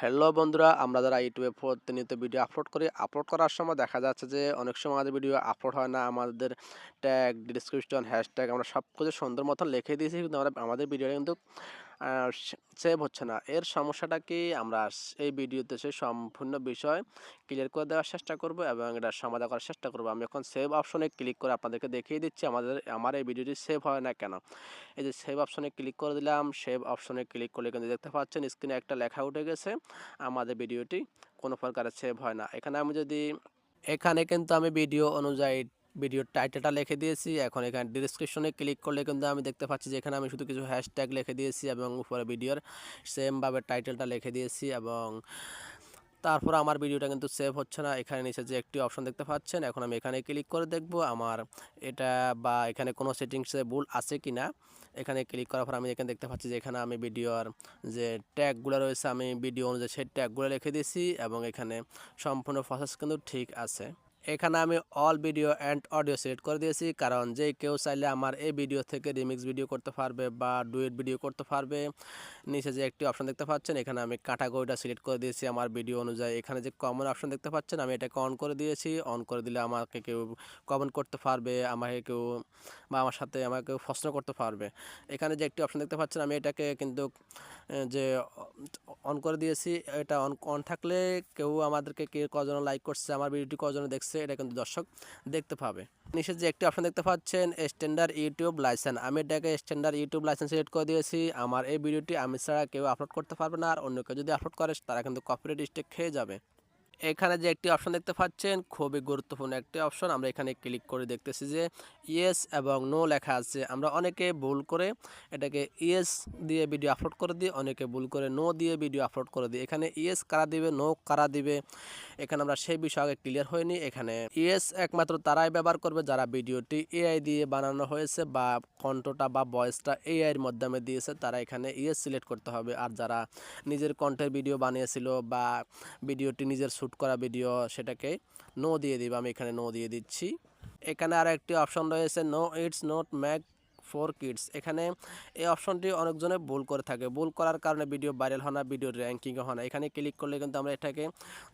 Hello বন্ধুরা, আমরা যারা ইউটিউবে প্রতিনিয়ত ভিডিও আপলোড করি, আপলোড করার সময় দেখা যাচ্ছে যে অনেক সময় আমাদের ভিডিও আপলোড হয় না, আমাদের ট্যাগ ডিসক্রিপশন হ্যাশট্যাগ আমরা সব কিছু সুন্দর মতন লিখে দিয়েছি, কিন্তু আমরা আমাদের ভিডিওটা কিন্তু সেভ হচ্ছে না। এর সমস্যাটা কি? আমরা এই ভিডিওতে সে সম্পূর্ণ বিষয় ক্লিয়ার করে দেওয়ার চেষ্টা করব এবং এটা সমাধান করার চেষ্টা করব। আমি এখন সেভ অপশনে ক্লিক করে আপনাদেরকে দেখিয়ে দিচ্ছি, আমাদের, আমার এই ভিডিওটি সেভ হয় না কেন? এই যে সেভ অপশনে ক্লিক করে দিলাম সেভ অপশনে ক্লিক করলে কিন্তু দেখতে পাচ্ছেন স্ক্রিনে একটা লেখা উঠে গেছে, আমাদের ভিডিওটি কোনো প্রকারে সেভ হয় না। এখানে আমি যদি, এখানে কিন্তু আমি ভিডিও অনুযায়ী ভিডিওর টাইটেলটা লিখে দিয়েছি। এখন এখানে ডিসক্রিপশনে ক্লিক করলে কিন্তু আমি দেখতে পাচ্ছি যে এখানে আমি শুধু কিছু হ্যাশট্যাগ লিখে দিয়েছি এবং উপরে ভিডিওর সেমভাবে টাইটেলটা লিখে দিয়েছি এবং তারপর আমার ভিডিওটা কিন্তু সেভ হচ্ছে না। এখানে নিচে যে একটি অপশন দেখতে পাচ্ছেন, এখন আমি এখানে ক্লিক করে দেখব আমার এটা বা এখানে কোনো সেটিংসে ভুল আছে কি না এখানে ক্লিক করার পর আমি এখানে দেখতে পাচ্ছি যে এখানে আমি ভিডিওর যে ট্যাগগুলো রয়েছে, আমি ভিডিও অনুযায়ী সেই ট্যাগগুলো লিখে দিয়েছি এবং এখানে সম্পূর্ণ প্রসেস কিন্তু ঠিক আছে। এখানে আমি all video and audio select করে দিয়েছি, কারণ যে কেউ চাইলে আমার এই ভিডিও থেকে রিমিক্স ভিডিও করতে পারবে বা ডুয়েট ভিডিও করতে পারবে। নিচে যে একটি অপশন দেখতে পাচ্ছেন, এখানে আমি কাটাগরিটা সিলেক্ট করে দিয়েছি আমার ভিডিও অনুযায়ী। এখানে যে কমন অপশন দেখতে পাচ্ছেন, আমি এটাকে অন করে দিয়েছি। অন করে দিলে আমাকে কেউ কমেন্ট করতে পারবে, আমাকে কেউ বা আমার সাথে আমাকে প্রশ্ন করতে পারবে। এখানে যে একটি অপশন দেখতে পাচ্ছেন, আমি এটাকে কিন্তু যে অন করে দিয়েছি, এটা অন অন থাকলে কেউ আমাদেরকে কে কজন লাইক করছে, আমার ভিডিওটি কজন দেখছে, এটা কিন্তু দর্শক দেখতে পাবে। নিচে যে একটি অপশন দেখতে পাচ্ছেন স্ট্যান্ডার্ড ইউটিউব লাইসেন্স আমি এটাকে স্ট্যান্ডার্ড ইউটিউব লাইসেন্স সিলেক্ট করে দিয়েছি। আমার এই ভিডিওটি আমি ছাড়া কেউ আপলোড করতে পারবে না। আর অন্য কেউ যদি আপলোড করে, তারা কিন্তু কপিরাইট স্টেক খেয়ে যাবে। এখানে যে একটি অপশন দেখতে পাচ্ছেন, খুবই গুরুত্বপূর্ণ একটি অপশন আমরা এখানে ক্লিক করে দেখতেছি যে ইয়েস এবং নো লেখা আছে। আমরা অনেকে ভুল করে এটাকে ইয়েস দিয়ে ভিডিও আপলোড করে দিই, অনেকে ভুল করে নো দিয়ে ভিডিও আপলোড করে দিই। এখানে ইয়েস কারা দিবে নো কারা দিবে, এখানে আমরা সেই বিষয়ে আগে ক্লিয়ার হয়নি এখানে ইয়েস একমাত্র তারাই ব্যবহার করবে যারা ভিডিওটি এআই দিয়ে বানানো হয়েছে বা কণ্ঠটা বা ভয়েসটা এআই এর মাধ্যমে দিয়েছে, তারা এখানে ইয়েস সিলেক্ট করতে হবে। আর যারা নিজের কণ্ঠের ভিডিও বানিয়েছিল বা ভিডিওটি নিজের শ্যুট করা ভিডিও সেটাকে নো দিয়ে দিব, আমি এখানে নো দিয়ে দিচ্ছি। এখানে আর একটি অপশন রয়েছে no it's not made for kids এখানে এই অপশনটি অনেকজনে ভুল করে থাকে। ভুল করার কারণে ভিডিও ভাইরাল হয় না ভিডিও র্যাঙ্কিংও হয় না। এখানে ক্লিক করলে কিন্তু আমরা এটাকে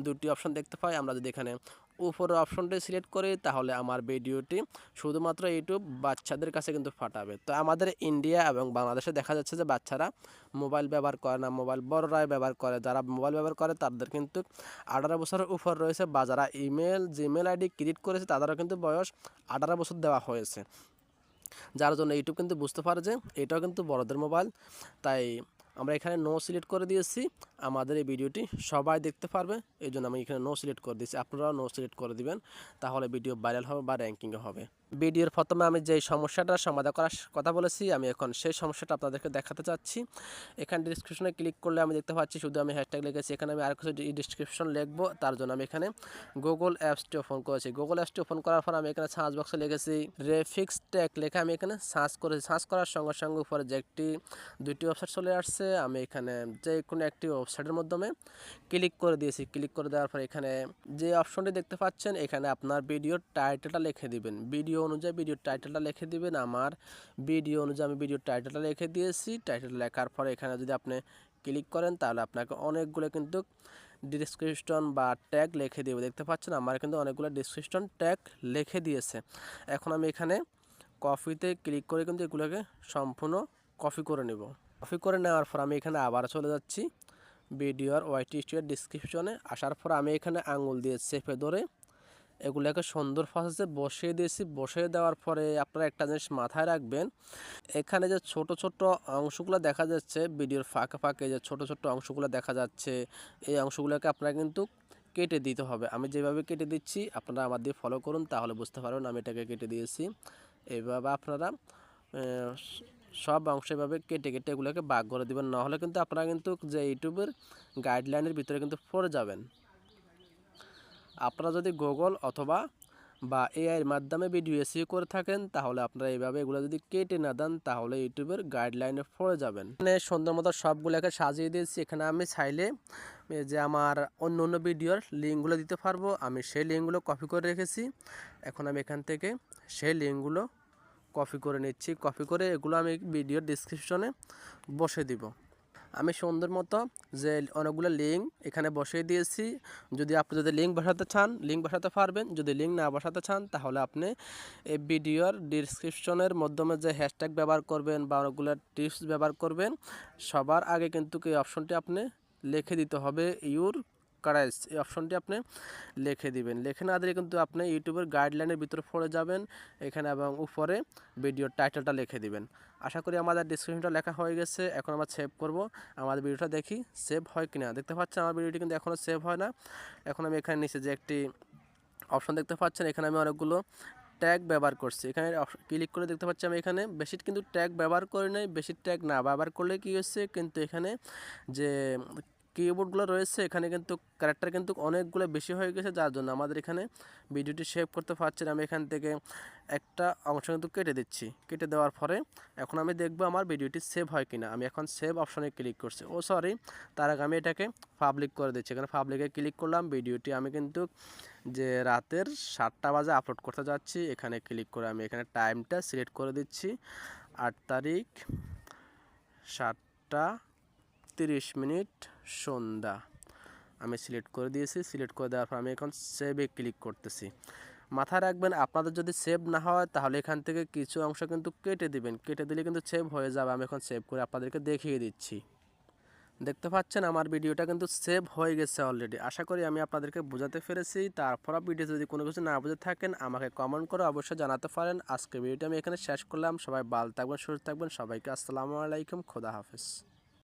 দুটি অপশন দেখতে পাই। আমরা যদি এখানে উপরের অপশনটি সিলেক্ট করি তাহলে আমার ভিডিওটি শুধুমাত্র ইউটিউব বাচ্চাদের কাছে কিন্তু ফাটাবে তো আমাদের ইন্ডিয়া এবং বাংলাদেশে দেখা যাচ্ছে যে বাচ্চারা মোবাইল ব্যবহার করে না, মোবাইল বড়রাই ব্যবহার করে, যারা মোবাইল ব্যবহার করে তাদের কিন্তু আঠারো বছরের উপর রয়েছে বা যারা ইমেল, জিমেল আইডি ক্রিয়েট করেছে তাদেরও কিন্তু বয়স আঠারো বছর দেওয়া হয়েছে। যার জন্য ইউটিউব কিন্তু বুঝতে পারে যে এটাও কিন্তু বড়দের মোবাইল, তাই আমরা এখানে নো সিলেক্ট করে দিয়েছি। আমাদের এই ভিডিওটি সবাই দেখতে পারবে এই জন্য আমি এখানে নো সিলেক্ট করে দিয়েছি। আপনারাও নো সিলেক্ট করে দিবেন, তাহলে ভিডিও ভাইরাল হবে বা র্যাঙ্কিংও হবে। ভিডিওর প্রথমে আমি যে সমস্যাটা সমাধান করার কথা বলেছি, আমি এখন সেই সমস্যাটা আপনাদেরকে দেখাতে চাচ্ছি। এখানে ডিসক্রিপশনে ক্লিক করলে আমি দেখতে পাচ্ছি, শুধু আমি হ্যাশট্যাগ লিখেছি, এখানে আমি আর কিছু ডিসক্রিপশন লিখব, তার জন্য আমি এখানে গুগল অ্যাপসটি ওপেন করেছি। গুগল অ্যাপসটি ওপেন করার পর আমি এখানে সার্চ বক্সে লিখেছি রেফিক্স ট্যাগ লেখা আমি এখানে সার্চ করেছি। সার্চ করার সঙ্গে সঙ্গে উপরে যে একটি, দুইটি ওয়েবসাইট চলে আসছে, আমি এখানে যে কোনো একটি ওয়েবসাইটের মাধ্যমে ক্লিক করে দিয়েছি। ক্লিক করে দেওয়ার পর এখানে যে অপশনটি দেখতে পাচ্ছেন, এখানে আপনার ভিডিওর টাইটেলটা লিখে দিবেন। ভিডিও অনুযায়ী ভিডিওর টাইটেলটা লিখে দিবেন। আমার ভিডিও অনুযায়ী আমি ভিডিওর টাইটেলটা লিখে দিয়েছি। টাইটেল লেখার পরে এখানে যদি আপনি ক্লিক করেন, তাহলে আপনাকে অনেকগুলো কিন্তু ডিসক্রিপশন বা ট্যাগ লিখে দেবে। দেখতে পাচ্ছেন, আমার কিন্তু অনেকগুলো ডিসক্রিপশন ট্যাগ লিখে দিয়েছে। এখন আমি এখানে কপিতে ক্লিক করে কিন্তু এগুলোকে সম্পূর্ণ কপি করে নেব। কপি করে নেওয়ার পর আমি এখানে আবার চলে যাচ্ছি। ভিডিওর ওয়াইটি স্টুডিওর ডিসক্রিপশনে আসার পর আমি এখানে আঙুল দিয়ে চেপে ধরে এগুলোকে সুন্দর প্রসেসে বসিয়ে দিয়েছি। বসিয়ে দেওয়ার পরে আপনারা একটা জিনিস মাথায় রাখবেন, এখানে যে ছোট ছোট অংশগুলো দেখা যাচ্ছে, ভিডিওর ফাঁকে ফাঁকে যে ছোট ছোট অংশগুলো দেখা যাচ্ছে, এই অংশগুলোকে আপনারা কিন্তু কেটে দিতে হবে। আমি যেভাবে কেটে দিচ্ছি, আপনারা আমার দিয়ে ফলো করুন, তাহলে বুঝতে পারবেন আমি এটাকে কেটে দিয়েছি। এইভাবে আপনারা সব অংশ এভাবে কেটে কেটে এগুলোকে বাগ করে দেবেন। নাহলে কিন্তু আপনারা কিন্তু যে ইউটিউবের গাইডলাইনের ভিতরে কিন্তু পড়ে যাবেন। আপনারা যদি গুগল অথবা বা এআইয়ের মাধ্যমে ভিডিও এসিও করে থাকেন, তাহলে আপনারা এইভাবে এগুলো যদি কেটে না দেন, তাহলে ইউটিউবের গাইডলাইনে পড়ে যাবেন। এখানে সুন্দর মতো সবগুলোকে সাজিয়ে দিয়েছি। এখানে আমি চাইলে যে আমার অন্য অন্য ভিডিওর লিঙ্কগুলো দিতে পারব। আমি সেই লিঙ্কগুলো কপি করে রেখেছি। এখন আমি এখান থেকে সেই লিঙ্কগুলো কপি করে নিচ্ছি। কপি করে এগুলো আমি ভিডিওর ডিসক্রিপশনে বসে দিব। আমি সুন্দর মতো যে অনেকগুলো লিঙ্ক এখানে বসিয়ে দিয়েছি। যদি আপনি যদি লিঙ্ক বসাতে চান লিঙ্ক বসাতে পারবেন। যদি লিঙ্ক না বসাতে চান, তাহলে আপনি এই ভিডিওর ডিসক্রিপশনের মাধ্যমে যে হ্যাশট্যাগ ব্যবহার করবেন বা অনেকগুলো টিপস ব্যবহার করবেন, সবার আগে কিন্তু এই অপশনটি আপনি লিখে দিতে হবে। ইউর কারেজ এই অপশনটি আপনি লিখে দিবেন। লিখে না দিলে কিন্তু আপনি ইউটিউবের গাইডলাইনের ভিতরে পড়ে যাবেন, এখানে এবং উপরে ভিডিওর টাইটেলটা লিখে দিবেন। আশা করি আমাদের ডিসক্রিপশনটা লেখা হয়ে গেছে, এখন আমরা সেভ করব। আমাদের ভিডিওটা দেখি সেভ হয় কিনা? দেখতে পাচ্ছেন আমার ভিডিওটি কিন্তু এখনও সেভ হয় না। এখন আমি এখানে নিচে যে একটি অপশন দেখতে পাচ্ছেন, এখানে আমি অনেকগুলো ট্যাগ ব্যবহার করছি। এখানে ক্লিক করে দেখতে পাচ্ছি আমি এখানে, বেশি কিন্তু ট্যাগ ব্যবহার করি নাই, বেশি ট্যাগ না। ব্যবহার করলে কী হচ্ছে, কিন্তু এখানে যে কিবোর্ডগুলো রয়েছে, এখানে কিন্তু ক্যারেক্টার কিন্তু অনেকগুলো বেশি হয়ে গেছে, যার জন্য আমাদের এখানে ভিডিওটি সেভ করতে পারছি না আমি এখান থেকে একটা অংশ কিন্তু কেটে দিচ্ছি। কেটে দেওয়ার পরে এখন আমি দেখব আমার ভিডিওটি সেভ হয় কিনা। আমি এখন সেভ অপশনে ক্লিক করছি। ও সরি তার আগে আমি এটাকে পাবলিক করে দিচ্ছি। এখানে পাবলিকে ক্লিক করলাম ভিডিওটি আমি কিন্তু যে রাতের সাতটা বাজে আপলোড করতে যাচ্ছি, এখানে ক্লিক করে আমি এখানে টাইমটা সিলেক্ট করে দিচ্ছি। আট তারিখ সাতটা তিরিশ মিনিট সন্ধ্যা। আমি সিলেক্ট করে দিয়েছি সিলেক্ট করে দেওয়ার পর আমি এখন সেভে ক্লিক করতেছি। মাথায় রাখবেন, আপনাদের যদি সেভ না হয়, তাহলে এখান থেকে কিছু অংশ কিন্তু কেটে দিবেন। কেটে দিলে কিন্তু সেভ হয়ে যাবে, আমি এখন সেভ করে আপনাদেরকে দেখিয়ে দিচ্ছি। দেখতে পাচ্ছেন, আমার ভিডিওটা কিন্তু সেভ হয়ে গেছে অলরেডি আশা করি আমি আপনাদেরকে বোঝাতে পেরেছি। তারপর ভিডিও যদি কোনো কিছু না বুঝে থাকেন, আমাকে কমেন্ট করে অবশ্যই জানাতে পারেন। আজকে ভিডিওটা আমি এখানে শেষ করলাম। সবাই ভালো থাকবেন, সুস্থ থাকবেন। সবাইকে আসসালামু আলাইকুম। খোদা হাফেজ।